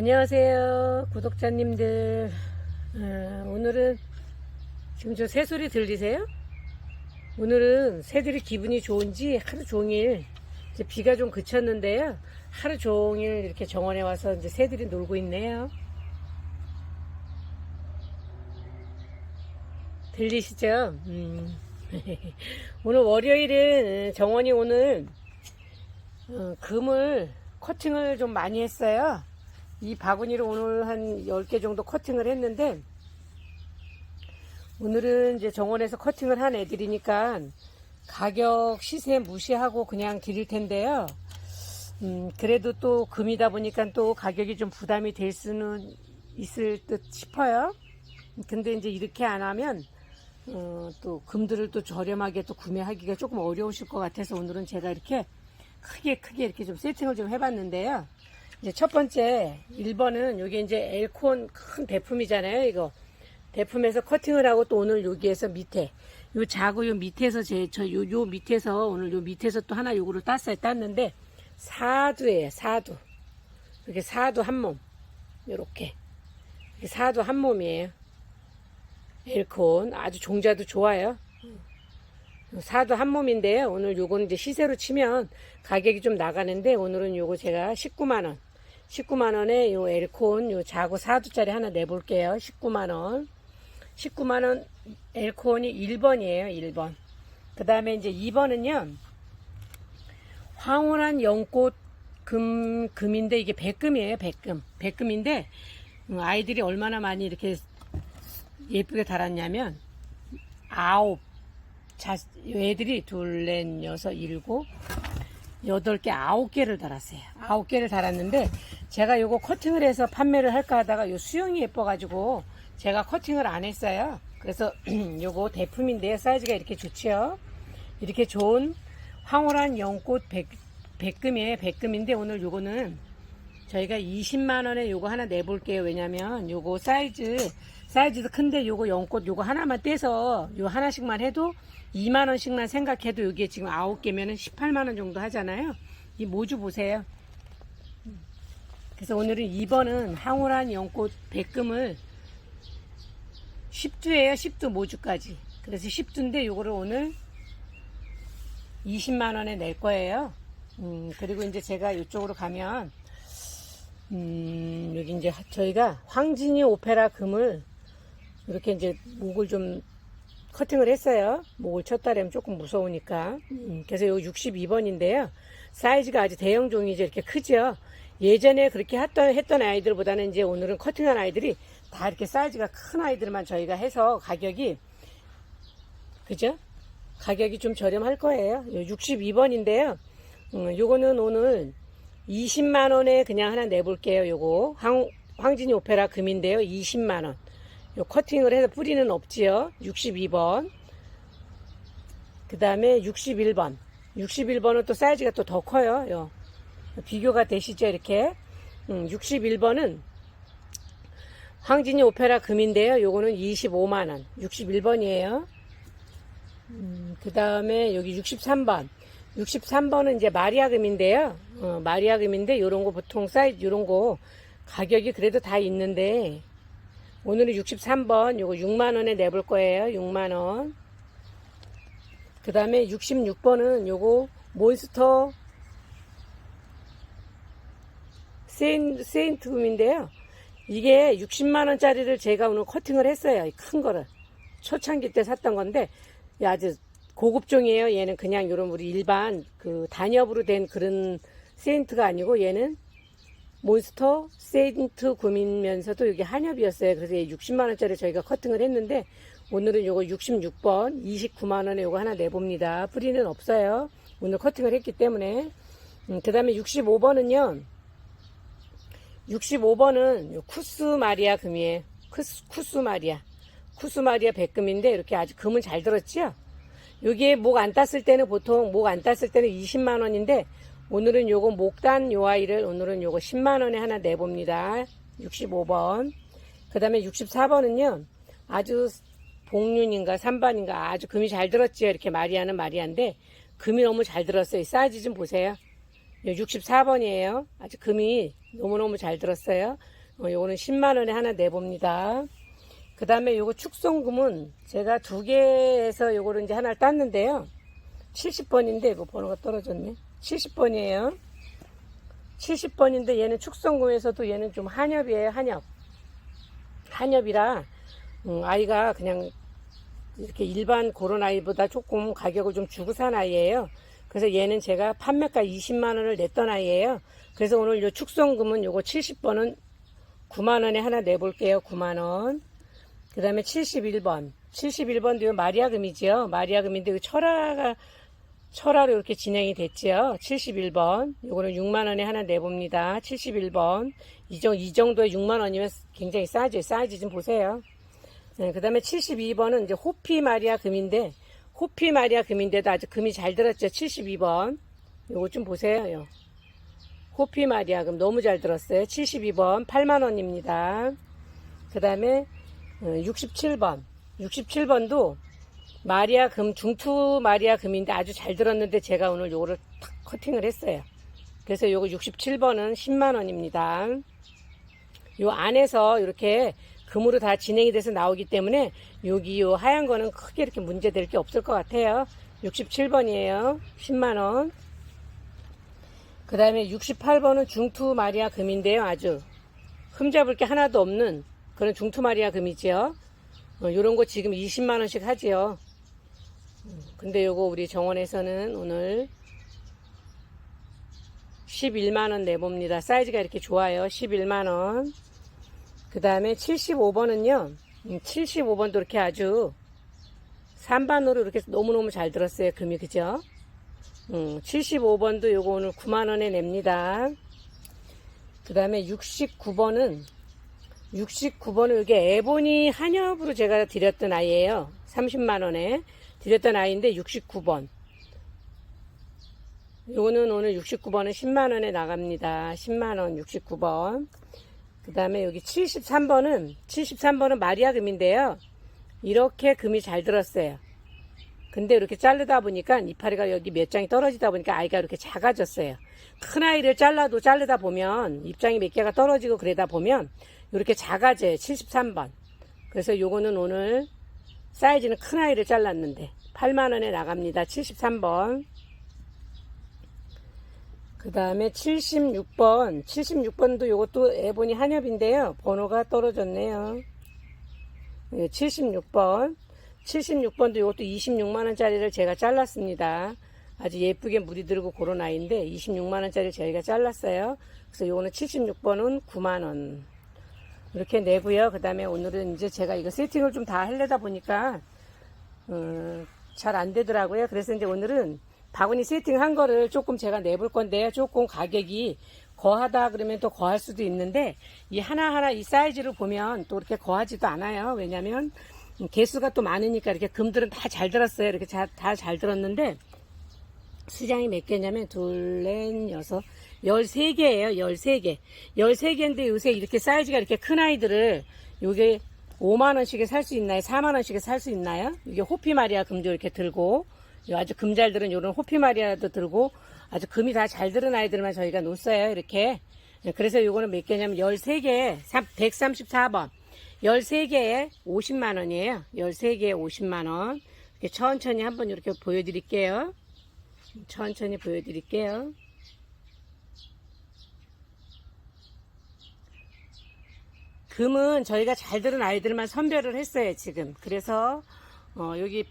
안녕하세요 구독자님들 어, 오늘은 지금 저 새소리 들리세요? 오늘은 새들이 기분이 좋은지 하루 종일 이제 비가 좀 그쳤는데요 하루 종일 이렇게 정원에 와서 이제 새들이 놀고 있네요 들리시죠? 음. 오늘 월요일은 정원이 오늘 어, 금을 커팅을 좀 많이 했어요. 이 바구니로 오늘 한 10개 정도 커팅을 했는데 오늘은 이제 정원에서 커팅을 한 애들이니까 가격 시세 무시하고 그냥 드릴 텐데요. 음, 그래도 또 금이다 보니까 또 가격이 좀 부담이 될 수는 있을 듯 싶어요. 근데 이제 이렇게 안 하면 어, 또 금들을 또 저렴하게 또 구매하기가 조금 어려우실 것 같아서 오늘은 제가 이렇게 크게 크게 이렇게 좀 세팅을 좀 해봤는데요. 이제 첫 번째 1번은 여기 이제 엘콘 큰 대품이잖아요. 이거 대품에서 커팅을 하고 또 오늘 여기에서 밑에 요 자고 요 밑에서 제저요 요 밑에서 오늘 요 밑에서 또 하나 요거를 땄어요. 땄는데 사두예요. 사두. 이렇게 사두 한 몸. 요렇게. 사두 한 몸이에요. 엘콘 아주 종자도 좋아요. 사도 한 몸인데요. 오늘 요거는 이제 시세로 치면 가격이 좀 나가는데 오늘은 요거 제가 19만 원. 19만원에 요 엘콘 요 자고 사두짜리 하나 내볼게요. 19만원. 19만원 엘콘이 1번이에요. 1번. 그 다음에 이제 2번은요. 황홀한 연꽃 금, 금인데 이게 백금이에요. 백금. 백금인데 음, 아이들이 얼마나 많이 이렇게 예쁘게 달았냐면 아홉 자, 애들이 둘, 넷, 여섯, 일곱, 여덟 개, 아홉 개를 달았어요. 아홉 개를 달았는데, 제가 요거 커팅을 해서 판매를 할까 하다가 요 수영이 예뻐가지고, 제가 커팅을 안 했어요. 그래서 요거 대품인데요. 사이즈가 이렇게 좋죠. 이렇게 좋은 황홀한 연꽃 백, 백금이에요. 백금인데, 오늘 요거는 저희가 20만원에 요거 하나 내볼게요. 왜냐면 요거 사이즈, 사이즈도 큰데 요거 연꽃 요거 하나만 떼서 요 하나씩만 해도 2만원씩만 생각해도 여기에 지금 9개면은 18만원 정도 하잖아요. 이 모주 보세요. 그래서 오늘은 2번은 황홀한 연꽃 백금을 10두예요. 10두 모주까지. 그래서 10두인데 요거를 오늘 20만원에 낼 거예요. 음, 그리고 이제 제가 이쪽으로 가면 음, 여기 이제 저희가 황진이 오페라 금을 이렇게 이제 목을 좀 커팅을 했어요. 목을 쳤다라면 조금 무서우니까. 음, 그래서 여기 62번인데요. 사이즈가 아주 대형 종이죠. 이렇게 크죠. 예전에 그렇게 했던, 했던 아이들보다는 이제 오늘은 커팅한 아이들이 다 이렇게 사이즈가 큰 아이들만 저희가 해서 가격이, 그죠? 가격이 좀 저렴할 거예요. 62번인데요. 음, 요거는 오늘 20만원에 그냥 하나 내볼게요. 요거. 황, 황진이 오페라 금인데요. 20만원. 요 커팅을 해서 뿌리는 없지요. 62번. 그 다음에 61번. 61번은 또 사이즈가 또 더 커요. 요. 비교가 되시죠, 이렇게. 음, 61번은 황진이 오페라 금인데요. 요거는 25만원. 61번이에요. 음, 그 다음에 여기 63번. 63번은 이제 마리아 금인데요. 어, 마리아 금인데 요런 거 보통 사이즈 요런 거 가격이 그래도 다 있는데 오늘은 63번. 요거 6만원에 내볼 거예요. 6만원. 그 다음에 66번은 요거 몬스터 세인, 세인트금인데요. 이게 60만원짜리를 제가 오늘 커팅을 했어요. 큰 거를. 초창기 때 샀던 건데 아주 고급종이에요. 얘는 그냥 요런 우리 일반 그 단엽으로 된 그런 세인트가 아니고 얘는 몬스터 세인트 구민면서도 이게 한엽이었어요. 그래서 60만원짜리 저희가 커팅을 했는데 오늘은 요거 66번 29만원에 요거 하나 내봅니다. 뿌리는 없어요. 오늘 커팅을 했기 때문에 음, 그 다음에 65번은요 65번은 쿠스 마리아 금이에요. 쿠스, 쿠스 마리아 쿠스 마리아 백금인데 이렇게 아주 금은 잘 들었죠? 여기에 목 안 땄을 때는 보통 목 안 땄을 때는 20만원인데 오늘은 요거 목단 요 아이를 오늘은 요거 10만원에 하나 내봅니다. 65번. 그 다음에 64번은요. 아주 복륜인가 3번인가 아주 금이 잘 들었지요. 이렇게 마리아는 마리아인데 금이 너무 잘 들었어요. 사이즈 좀 보세요. 64번이에요. 아주 금이 너무너무 잘 들었어요. 어, 요거는 10만원에 하나 내봅니다. 그 다음에 요거 축성금은 제가 두 개에서 요거를 이제 하나를 땄는데요. 70번인데 이거 번호가 떨어졌네. 70번이에요. 70번인데 얘는 축성금에서도 얘는 좀 한엽이에요. 한엽. 한엽이라 음, 아이가 그냥 이렇게 일반 그런 아이보다 조금 가격을 좀 주고 산 아이예요. 그래서 얘는 제가 판매가 20만 원을 냈던 아이예요. 그래서 오늘 요 축성금은 요거 70번은 9만 원에 하나 내볼게요. 9만 원. 그 다음에 71번. 71번도 요 마리아금이지요. 마리아금인데 그 철화가 철화로 이렇게 진행이 됐지요. 71번. 요거는 6만 원에 하나 내봅니다. 71번. 이, 정, 이 정도에 6만 원이면 굉장히 싸죠. 사이즈 좀 보세요. 네, 그 다음에 72번은 이제 호피 마리아 금인데, 호피 마리아 금인데도 아주 금이 잘 들었죠. 72번. 요거 좀 보세요. 요. 호피 마리아 금 너무 잘 들었어요. 72번 8만원입니다. 그 다음에 67번. 67번도 마리아 금, 중투 마리아 금인데 아주 잘 들었는데 제가 오늘 요거를 탁 커팅을 했어요. 그래서 요거 67번은 10만원입니다. 요 안에서 이렇게 금으로 다 진행이 돼서 나오기 때문에 여기 요 하얀 거는 크게 이렇게 문제 될 게 없을 것 같아요. 67번이에요. 10만원. 그 다음에 68번은 중투 마리아 금인데요. 아주 흠잡을 게 하나도 없는 그런 중투 마리아 금이지요. 어, 요런 거 지금 20만원씩 하지요. 음, 근데 요거 우리 정원에서는 오늘 11만원 내봅니다. 사이즈가 이렇게 좋아요. 11만원. 그 다음에 75번은요. 75번도 이렇게 아주 3반으로 이렇게 너무너무 잘 들었어요. 금이 그죠? 음, 75번도 요거 오늘 9만원에 냅니다. 그 다음에 69번은 69번은 이게 에보니 한엽으로 제가 드렸던 아이예요. 30만원에 드렸던 아이인데 69번. 요거는 오늘 69번은 10만원에 나갑니다. 10만원 69번. 그 다음에 여기 73번은 73번은 마리아 금인데요. 이렇게 금이 잘 들었어요. 근데 이렇게 자르다 보니까 이파리가 여기 몇 장이 떨어지다 보니까 아이가 이렇게 작아졌어요. 큰 아이를 잘라도 자르다 보면 입장이 몇 개가 떨어지고 그러다 보면 이렇게 작아져요. 73번. 그래서 요거는 오늘 사이즈는 큰 아이를 잘랐는데 8만원에 나갑니다. 73번. 그 다음에 76번. 76번도 요것도 에보니 한엽인데요. 번호가 떨어졌네요. 76번. 76번도 이것도 26만원짜리를 제가 잘랐습니다. 아주 예쁘게 물이 들고 그런 아이인데 26만원짜리 저희가 잘랐어요. 그래서 요거는 76번은 9만원. 이렇게 내고요. 그 다음에 오늘은 이제 제가 이거 세팅을 좀 다 하려다 보니까, 어, 잘안 되더라고요. 그래서 이제 오늘은 바구니 세팅한 거를 조금 제가 내볼 건데요. 조금 가격이 거하다 그러면 또 거할 수도 있는데, 이 하나하나 이 사이즈를 보면 또 이렇게 거하지도 않아요. 왜냐면, 개수가 또 많으니까 이렇게 금들은 다 잘 들었어요. 이렇게 다 잘 들었는데 수량이 몇 개냐면 둘, 넷, 여섯, 열세 개예요. 열세 개. 열세 개인데 요새 이렇게 사이즈가 이렇게 큰 아이들을 요게 5만 원씩에 살 수 있나요? 4만 원씩에 살 수 있나요? 이게 호피 마리아 금도 이렇게 들고 요 아주 금잘 들은 요런 호피 마리아도 들고 아주 금이 다 잘 들은 아이들만 저희가 놓았어요. 이렇게. 그래서 요거는 몇 개냐면 13개, 134번. 13개에 50만원이에요. 13개에 50만원. 이렇게 천천히 한번 이렇게 보여드릴게요. 천천히 보여드릴게요. 금은 저희가 잘 들은 아이들만 선별을 했어요, 지금. 그래서, 어, 여기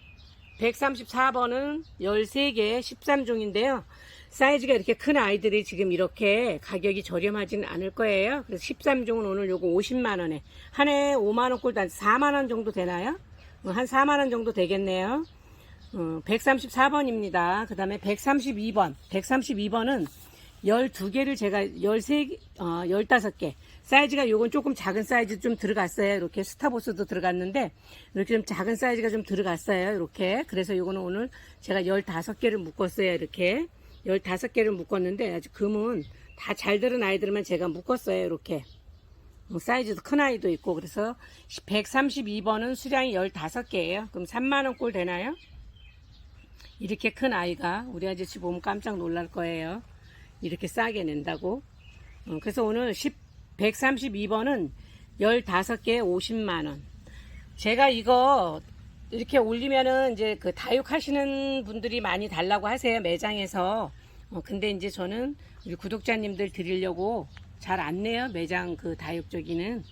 134번은 13개 13종인데요. 사이즈가 이렇게 큰 아이들이 지금 이렇게 가격이 저렴하지는 않을 거예요. 그래서 13종은 오늘 요거 50만원에. 한해 5만원 꼴도 한 4만원 정도 되나요? 어, 한 4만원 정도 되겠네요. 어, 134번입니다. 그 다음에 132번. 132번은 12개를 제가 13, 어, 15개. 사이즈가 요건 조금 작은 사이즈 좀 들어갔어요. 이렇게 스타보스도 들어갔는데, 이렇게 좀 작은 사이즈가 좀 들어갔어요. 이렇게. 그래서 요거는 오늘 제가 15개를 묶었어요. 이렇게. 15개를 묶었는데, 아주 금은 다 잘 들은 아이들만 제가 묶었어요. 이렇게. 어, 사이즈도 큰 아이도 있고, 그래서 132번은 수량이 15개예요. 그럼 3만원 꼴 되나요? 이렇게 큰 아이가 우리 아저씨 보면 깜짝 놀랄 거예요. 이렇게 싸게 낸다고. 어, 그래서 오늘 10, 132번은 15개에 50만원. 제가 이거 이렇게 올리면은 이제 그 다육 하시는 분들이 많이 달라고 하세요. 매장에서. 어, 근데 이제 저는 우리 구독자님들 드리려고 잘 안 내요. 매장 그 다육 저기는.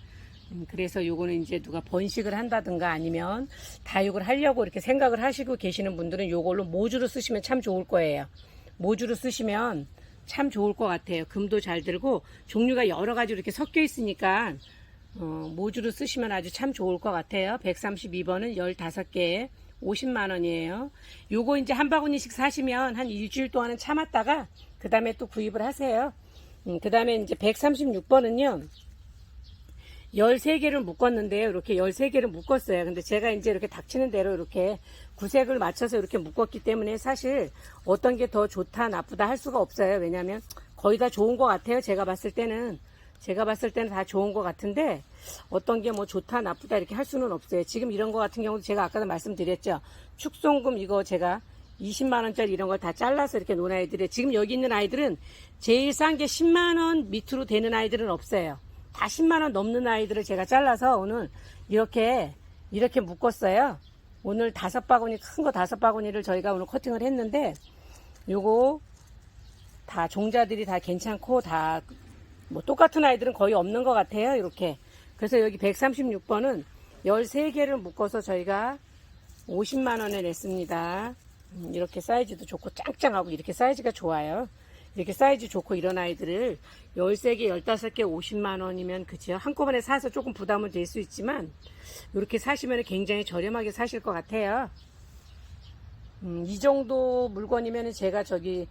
음, 그래서 요거는 이제 누가 번식을 한다든가 아니면 다육을 하려고 이렇게 생각을 하시고 계시는 분들은 요걸로 모주로 쓰시면 참 좋을 거예요. 모주로 쓰시면 참 좋을 것 같아요. 금도 잘 들고 종류가 여러 가지 이렇게 섞여 있으니까 어, 모주로 쓰시면 아주 참 좋을 것 같아요. 132번은 15개에 50만 원이에요. 요거 이제 한 바구니씩 사시면 한 일주일 동안은 참았다가 그 다음에 또 구입을 하세요. 음, 그 다음에 이제 136번은요. 13개를 묶었는데요. 이렇게 13개를 묶었어요. 근데 제가 이제 이렇게 닥치는 대로 이렇게 구색을 맞춰서 이렇게 묶었기 때문에 사실 어떤 게 더 좋다, 나쁘다 할 수가 없어요. 왜냐면 거의 다 좋은 것 같아요. 제가 봤을 때는. 제가 봤을 때는 다 좋은 것 같은데 어떤 게 뭐 좋다, 나쁘다 이렇게 할 수는 없어요. 지금 이런 거 같은 경우도 제가 아까도 말씀드렸죠. 축송금 이거 제가 20만원짜리 이런 걸 다 잘라서 이렇게 놓은 아이들이 지금 여기 있는 아이들은 제일 싼 게 10만원 밑으로 되는 아이들은 없어요. 다 10만 원 넘는 아이들을 제가 잘라서 오늘 이렇게 이렇게 묶었어요. 오늘 다섯 바구니 큰 거 다섯 바구니를 저희가 오늘 커팅을 했는데 요거 다 종자들이 다 괜찮고 다 뭐 똑같은 아이들은 거의 없는 것 같아요. 이렇게 그래서 여기 136번은 13개를 묶어서 저희가 50만 원에 냈습니다. 음, 이렇게 사이즈도 좋고 짱짱하고 이렇게 사이즈가 좋아요. 이렇게 사이즈 좋고 이런 아이들을 13개, 15개 50만 원이면 그치요. 한꺼번에 사서 조금 부담은 될 수 있지만 이렇게 사시면 굉장히 저렴하게 사실 것 같아요. 음, 이 정도 물건이면 제가 저기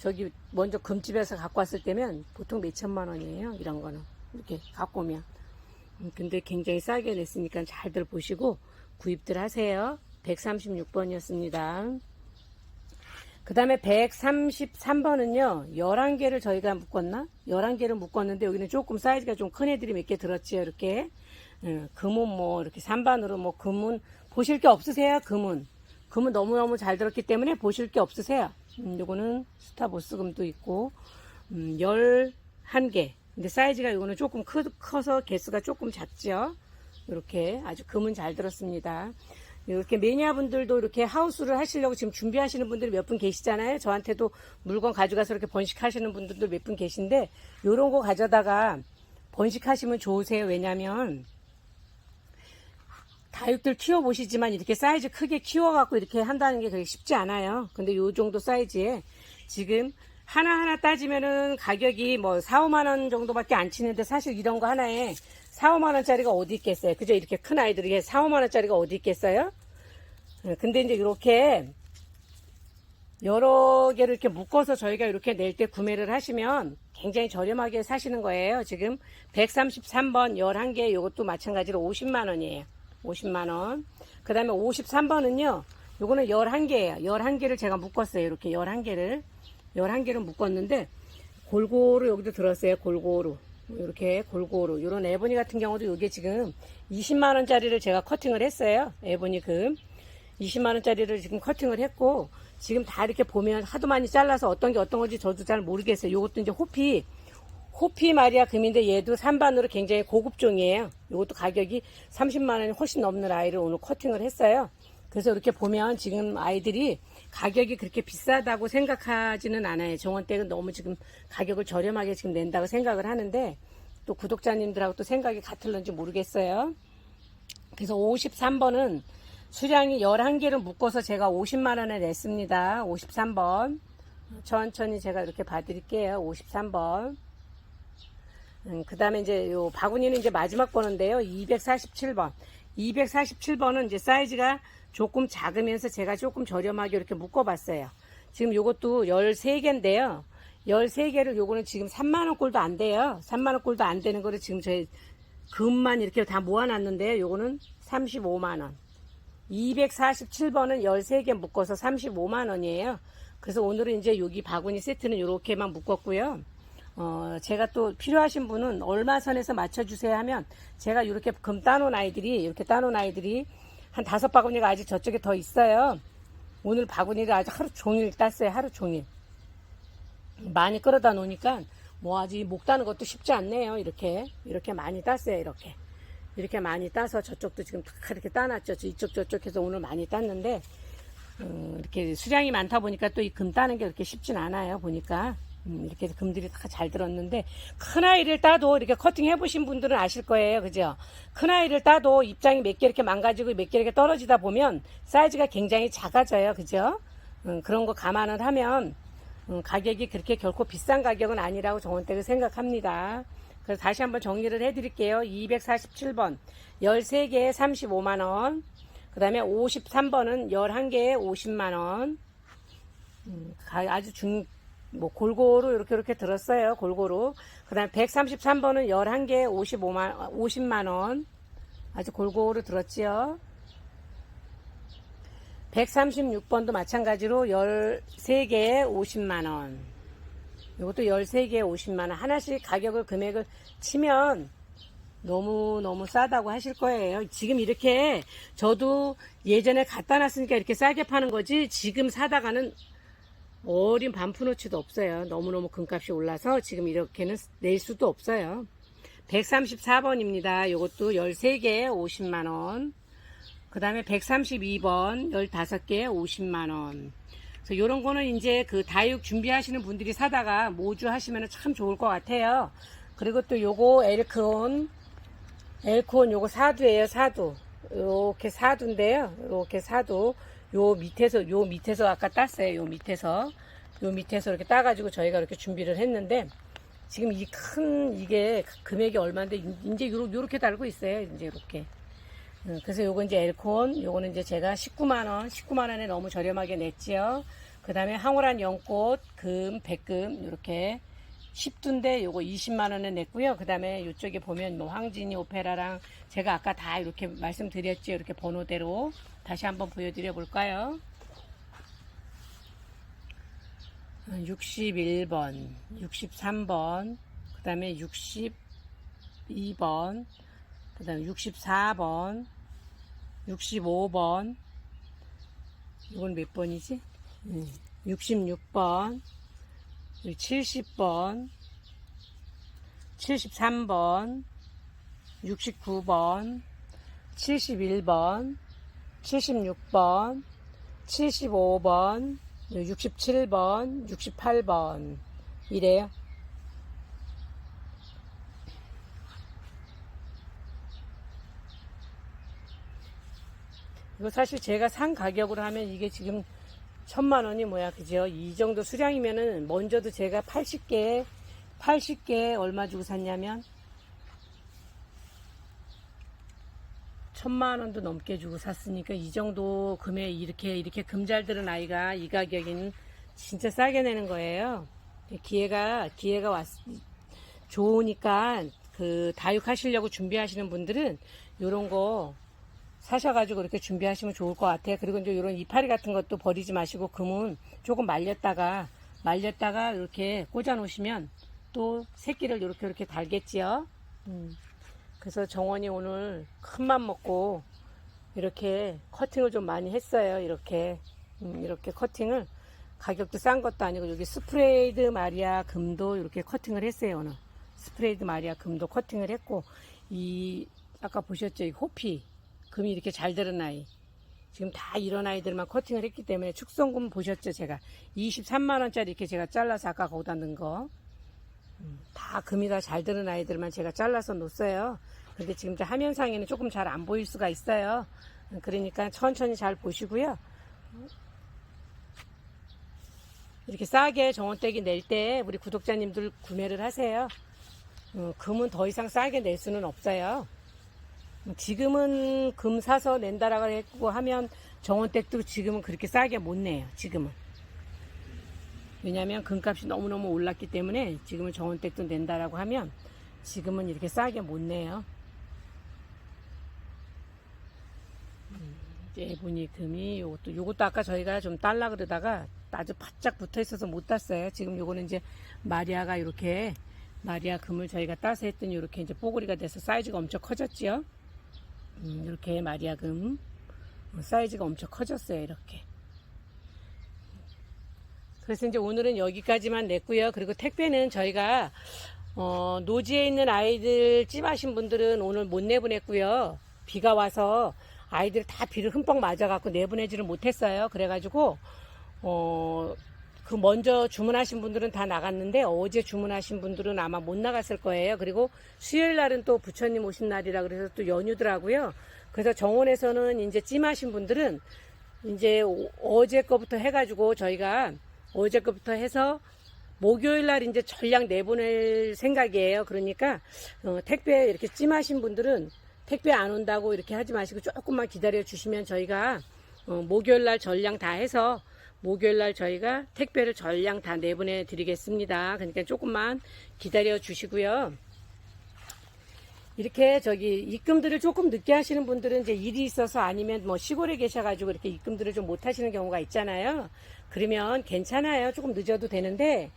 저기 먼저 금집에서 갖고 왔을 때면 보통 몇 천만 원이에요. 이런 거는 이렇게 갖고 오면. 음, 근데 굉장히 싸게 냈으니까 잘들 보시고 구입들 하세요. 136번이었습니다. 그 다음에 133번은요, 11개를 저희가 묶었나? 11개를 묶었는데, 여기는 조금 사이즈가 좀 큰 애들이 몇 개 들었지요, 이렇게. 예, 금은 뭐, 이렇게 3반으로 뭐, 금은, 보실 게 없으세요, 금은. 금은 너무너무 잘 들었기 때문에 보실 게 없으세요. 음, 요거는 스타보스 금도 있고, 음, 11개. 근데 사이즈가 요거는 조금 크, 커서 개수가 조금 작죠. 이렇게 아주 금은 잘 들었습니다. 이렇게 매니아분들도 이렇게 하우스를 하시려고 지금 준비하시는 분들이 몇 분 계시잖아요. 저한테도 물건 가져가서 이렇게 번식하시는 분들도 몇 분 계신데 이런 거 가져다가 번식하시면 좋으세요. 왜냐면 다육들 키워보시지만 이렇게 사이즈 크게 키워갖고 이렇게 한다는 게 그렇게 쉽지 않아요. 근데 요 정도 사이즈에 지금 하나하나 따지면은 가격이 뭐 4, 5만원 정도밖에 안 치는데 사실 이런 거 하나에 4, 5만원짜리가 어디 있겠어요. 그죠? 이렇게 큰 아이들이 4, 5만원짜리가 어디 있겠어요? 예, 근데 이제 이렇게 여러 개를 이렇게 묶어서 저희가 이렇게 낼 때 구매를 하시면 굉장히 저렴하게 사시는 거예요. 지금 133번 11개 이것도 마찬가지로 50만 원이에요. 50만 원. 그 다음에 53번은요. 요거는 11개예요. 11개를 제가 묶었어요. 이렇게 11개를. 11개를 묶었는데 골고루 여기도 들었어요. 골고루. 이렇게 골고루. 요런 에보니 같은 경우도 이게 지금 20만 원짜리를 제가 커팅을 했어요. 에보니 금. 20만 원짜리를 지금 커팅을 했고 지금 다 이렇게 보면 하도 많이 잘라서 어떤 게 어떤 건지 저도 잘 모르겠어요. 요것도 이제 호피 호피 마리아 금인데 얘도 3반으로 굉장히 고급 종이에요. 요것도 가격이 30만 원이 훨씬 넘는 아이를 오늘 커팅을 했어요. 그래서 이렇게 보면 지금 아이들이 가격이 그렇게 비싸다고 생각하지는 않아요. 정원댁은 너무 지금 가격을 저렴하게 지금 낸다고 생각을 하는데 또 구독자님들하고 또 생각이 같을런지 모르겠어요. 그래서 53번은 수량이 11개를 묶어서 제가 50만원에 냈습니다. 53번. 천천히 제가 이렇게 봐드릴게요. 53번. 음, 그 다음에 이제 요 바구니는 이제 마지막 번호인데요. 247번. 247번은 이제 사이즈가 조금 작으면서 제가 조금 저렴하게 이렇게 묶어봤어요. 지금 요것도 13개인데요. 13개를 요거는 지금 3만원 꼴도 안 돼요. 3만원 꼴도 안 되는 거를 지금 저희 금만 이렇게 다 모아놨는데요. 요거는 35만원. 247번은 13개 묶어서 35만원이에요. 그래서 오늘은 이제 여기 바구니 세트는 이렇게만 묶었고요. 어, 제가 또 필요하신 분은 얼마 선에서 맞춰주세요 하면 제가 이렇게 금 따놓은 아이들이, 이렇게 따놓은 아이들이 한 다섯 바구니가 아직 저쪽에 더 있어요. 오늘 바구니를 아주 하루 종일 땄어요. 하루 종일. 많이 끌어다 놓으니까 뭐 아직 목 따는 것도 쉽지 않네요. 이렇게 이렇게 많이 땄어요. 이렇게 이렇게 많이 따서 저쪽도 지금 다 이렇게 따놨죠. 저 이쪽 저쪽 해서 오늘 많이 땄는데 음, 이렇게 수량이 많다 보니까 또 이 금 따는 게 그렇게 쉽진 않아요. 보니까 음, 이렇게 해서 금들이 다 잘 들었는데 큰 아이를 따도 이렇게 커팅 해보신 분들은 아실 거예요. 그죠? 큰 아이를 따도 입장이 몇 개 이렇게 망가지고 몇 개 이렇게 떨어지다 보면 사이즈가 굉장히 작아져요. 그죠? 음, 그런 거 감안을 하면 음, 가격이 그렇게 결코 비싼 가격은 아니라고 정원댁은 생각합니다. 그래서 다시 한번 정리를 해드릴게요. 247번 13개에 35만원 그 다음에 53번은 11개에 50만원 음, 가- 아주 중, 뭐 골고루 이렇게 이렇게 들었어요. 골고루. 그 다음에 133번은 11개에 55만, 50만 원 아주 골고루 들었지요. 136번도 마찬가지로 13개에 50만 원. 이것도 13개에 50만 원. 하나씩 가격을, 금액을 치면 너무 너무 싸다고 하실 거예요. 지금 이렇게 저도 예전에 갖다 놨으니까 이렇게 싸게 파는 거지 지금 사다가는 어린 반푼어치도 없어요. 너무너무 금값이 올라서 지금 이렇게는 낼 수도 없어요. 134번입니다. 이것도 13개에 50만원. 그 다음에 132번 15개에 50만원. 그래서 요런 거는 이제 그 다육 준비하시는 분들이 사다가 모주 하시면 참 좋을 것 같아요. 그리고 또 요거 엘크온, 엘크온 요거 사두예요, 사두. 요렇게 사두인데요. 요렇게 사두. 요 밑에서, 요 밑에서 아까 땄어요. 요 밑에서. 요 밑에서 이렇게 따가지고 저희가 이렇게 준비를 했는데, 지금 이 큰, 이게 금액이 얼마인데, 이제 요렇게, 달고 있어요. 이제 이렇게. 음, 그래서 요거 이제 엘콘, 요거는 이제 제가 19만원, 19만원에 너무 저렴하게 냈지요. 그 다음에 황홀한 연꽃, 금, 백금, 요렇게 10두인데 요거 20만원에 냈고요. 그 다음에 요쪽에 보면 뭐 황진이 오페라랑 제가 아까 다 이렇게 말씀드렸죠. 이렇게 번호대로. 다시 한번 보여드려 볼까요? 61번, 63번, 그 다음에 62번, 그 다음에 64번, 65번, 이건 몇 번이지? 음, 66번, 70번, 73번, 69번, 71번, 76번, 75번, 67번, 68번. 이래요. 이거 사실 제가 산 가격으로 하면 이게 지금 천만 원이 뭐야, 그죠? 이 정도 수량이면은 먼저도 제가 80개, 80개 얼마 주고 샀냐면 천만 원도 넘게 주고 샀으니까 이 정도 금에 이렇게 이렇게 금잘 들은 아이가 이 가격인 진짜 싸게 내는 거예요. 기회가 기회가 왔 좋으니까 그 다육하시려고 준비하시는 분들은 요런 거 사셔가지고 이렇게 준비하시면 좋을 것 같아요. 그리고 이제 이런 이파리 같은 것도 버리지 마시고 금은 조금 말렸다가 말렸다가 이렇게 꽂아 놓으시면 또 새끼를 이렇게 이렇게 달겠지요. 음. 그래서 정원이 오늘 큰 맘 먹고 이렇게 커팅을 좀 많이 했어요. 이렇게 음, 이렇게 커팅을 가격도 싼 것도 아니고 여기 스프레이드 마리아 금도 이렇게 커팅을 했어요. 오늘 스프레이드 마리아 금도 커팅을 했고 이 아까 보셨죠? 이 호피 금이 이렇게 잘 들은 아이. 지금 다 이런 아이들만 커팅을 했기 때문에 축성금 보셨죠? 제가 23만원짜리 이렇게 제가 잘라서 아까 거기다 넣은 거. 음, 다 금이 다잘 들은 아이들만 제가 잘라서 놓았어요. 근데 지금 저 화면상에는 조금 잘 안 보일 수가 있어요. 음, 그러니까 천천히 잘 보시고요. 이렇게 싸게 정원떼기 낼 때 우리 구독자님들 구매를 하세요. 음, 금은 더 이상 싸게 낼 수는 없어요. 지금은 금 사서 낸다라고 했고 하면 정원댁도 지금은 그렇게 싸게 못 내요. 지금은. 왜냐하면 금값이 너무너무 올랐기 때문에 지금은 정원댁도 낸다라고 하면 지금은 이렇게 싸게 못 내요. 음, 이제 보니 금이 요것도 요것도 아까 저희가 좀 딸라 그러다가 아주 바짝 붙어 있어서 못 땄어요. 지금 요거는 이제 마리아가 이렇게 마리아 금을 저희가 따서 했더니 이렇게 이제 뽀글이가 돼서 사이즈가 엄청 커졌지요. 음, 이렇게 마리아 금 어, 사이즈가 엄청 커졌어요. 이렇게. 그래서 이제 오늘은 여기까지만 냈고요. 그리고 택배는 저희가 어, 노지에 있는 아이들 찜하신 분들은 오늘 못 내보냈고요. 비가 와서 아이들 다 비를 흠뻑 맞아갖고 내보내지를 못했어요. 그래가지고 어, 그 먼저 주문하신 분들은 다 나갔는데 어제 주문하신 분들은 아마 못 나갔을 거예요. 그리고 수요일 날은 또 부처님 오신 날이라 그래서 또 연휴더라고요. 그래서 정원에서는 이제 찜하신 분들은 이제 오- 어제 거부터 해가지고 저희가 어제 거부터 해서 목요일 날 이제 전량 내보낼 생각이에요. 그러니까 어, 택배 이렇게 찜하신 분들은 택배 안 온다고 이렇게 하지 마시고 조금만 기다려 주시면 저희가 어, 목요일 날 전량 다 해서 목요일 날 저희가 택배를 전량 다 내보내 드리겠습니다. 그러니까 조금만 기다려 주시고요. 이렇게 저기 입금들을 조금 늦게 하시는 분들은 이제 일이 있어서 아니면 뭐 시골에 계셔가지고 이렇게 입금들을 좀 못 하시는 경우가 있잖아요. 그러면 괜찮아요. 조금 늦어도 되는데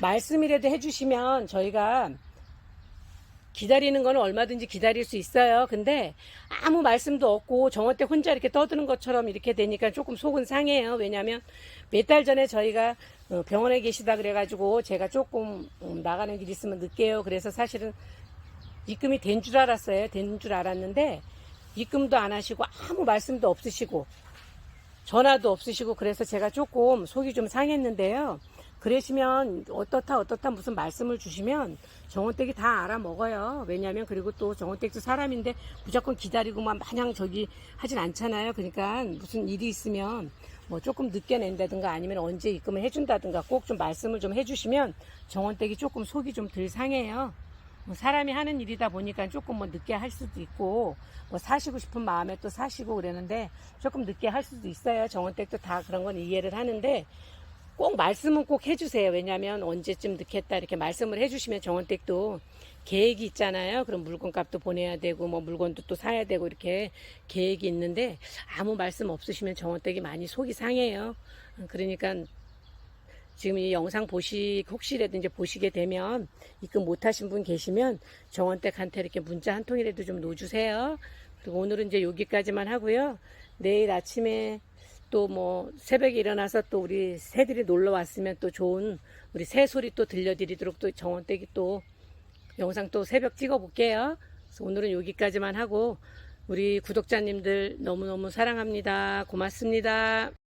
말씀이라도 해주시면 저희가 기다리는 거는 얼마든지 기다릴 수 있어요. 근데 아무 말씀도 없고 정원 때 혼자 이렇게 떠드는 것처럼 이렇게 되니까 조금 속은 상해요. 왜냐하면 몇 달 전에 저희가 어, 병원에 계시다 그래가지고 제가 조금 음, 나가는 길 있으면 늦게요. 그래서 사실은 입금이 된 줄 알았어요. 된 줄 알았는데 입금도 안 하시고 아무 말씀도 없으시고 전화도 없으시고 그래서 제가 조금 속이 좀 상했는데요. 그러시면 어떻다 어떻다 무슨 말씀을 주시면 정원댁이 다 알아먹어요. 왜냐하면 그리고 또 정원댁도 사람인데 무조건 기다리고만 마냥 저기 하진 않잖아요. 그러니까 무슨 일이 있으면 뭐 조금 늦게 낸다든가 아니면 언제 입금을 해준다든가 꼭 좀 말씀을 좀 해주시면 정원댁이 조금 속이 좀 덜 상해요. 뭐 사람이 하는 일이다 보니까 조금 뭐 늦게 할 수도 있고 뭐 사시고 싶은 마음에 또 사시고 그러는데 조금 늦게 할 수도 있어요. 정원댁도 다 그런 건 이해를 하는데 꼭 말씀은 꼭 해주세요. 왜냐하면 언제쯤 늦겠다 이렇게 말씀을 해주시면 정원댁도 계획이 있잖아요. 그럼 물건값도 보내야 되고 뭐 물건도 또 사야 되고 이렇게 계획이 있는데 아무 말씀 없으시면 정원댁이 많이 속이 상해요. 그러니까 지금 이 영상 보시 혹시라도 이제 보시게 되면 입금 못하신 분 계시면 정원댁한테 이렇게 문자 한 통이라도 좀 놓주세요. 그리고 오늘은 이제 여기까지만 하고요. 내일 아침에 또 뭐 새벽에 일어나서 또 우리 새들이 놀러 왔으면 또 좋은 우리 새 소리 또 들려드리도록 또 정원댁이 또 영상 또 새벽 찍어 볼게요. 그래서 오늘은 여기까지만 하고 우리 구독자님들 너무너무 사랑합니다. 고맙습니다.